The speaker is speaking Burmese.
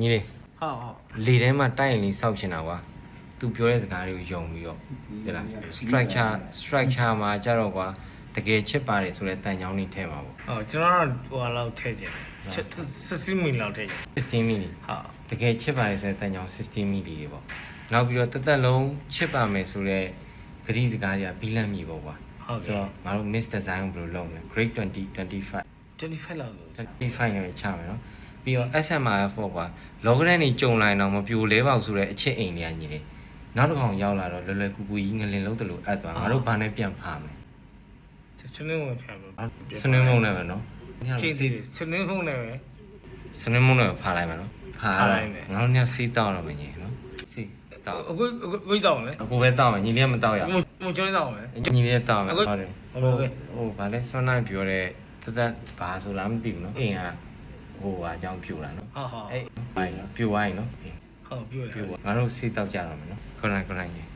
ညီလေးဟုတ်ဟုတ်လေထဲမှာတိုက်ရင်လေးစောက်ချင်တာကွာသူပြောတဲ့စကားတွေကိုယုံပြီးတော့တဲ့လား structure structure မှာကြတော့ကွာတကယ်ချစ်ပါတယ်ဆိုတဲ့တန်ချောင်းလေးထဲမှာပေါ့ဟုတ်ကျွန်တော်တို့ဟိုဟာလောက်ထည့်ခြင်းချက်60မီလောက်ထည့်ခြင်း16 mili ဟုတ်တကယ်ချစ်ပါတယ်ဆိုတဲ့တန်ချောင်း16 mili တွေပေါ့နောက်ပြီးတော့တစ်သက်လုံးချစ်ပါမယ်ဆိုတဲ့ဂရီးစကားတွေကဘီလန်မီပေါ့ကွာဟုတ်ဆိုကဲ့တော့ငါတို့ miss design ကိုဘယ်လိုလုပ်မလဲ grade 20 25 25လောက်လို့25နဲ့ပဲချမယ်နော် ပြီးတော့ SMR ပေါ့ကွာလောကရန်နေကြုံလာရင်တော့မပြိုလဲပါဘူးဆိုတော့အချစ်အိမ်တွေကညီတယ်နောက်တစ်ခါရောက်လာတော့လွယ်လွယ်ကူကူကြီးငလင်လုံးတလို့အပ်သွားငါတို့ဘာနဲ့ပြန်ဖားမယ်ချင်းနေဝင်ဖျက်လို့စနေမုံနဲ့ပဲနော်ချိန်သေးတယ်ချင်းနေဖုန်းနဲ့ပဲစနေမုံနဲ့ပဲဖားလိုက်မယ်နော်ဖားဖားရလိုက်မယ်ငါတို့ညစီးတောက်တော့မယ်ညီနော်စီးတောက်အခုဝိတ်တော့မယ်အကိုပဲတောက်မယ်ညီလေးကမတောက်ရမမကျွန်းတော့မယ်ညီလေးကတောက်မယ်အခုဟုတ်တယ်ဟုတ်ကဲ့ဟိုဗာလဲဆွမ်းနိုင်ပြောတဲ့တသက်ဘာဆိုလားမသိဘူးနော်အိမ်က ဟိုဟာအကြောင်းပြိုလာနော်ဟုတ်ဟုတ်အဲ့ဘိုင်နော်ပြိုသွားရင်နော်အေးဟုတ်ပြောတယ်ပြိုသွားငါတို့စီးတောက်ကြတော့မယ်နော်ခရိုင်ခရိုင်ကြီး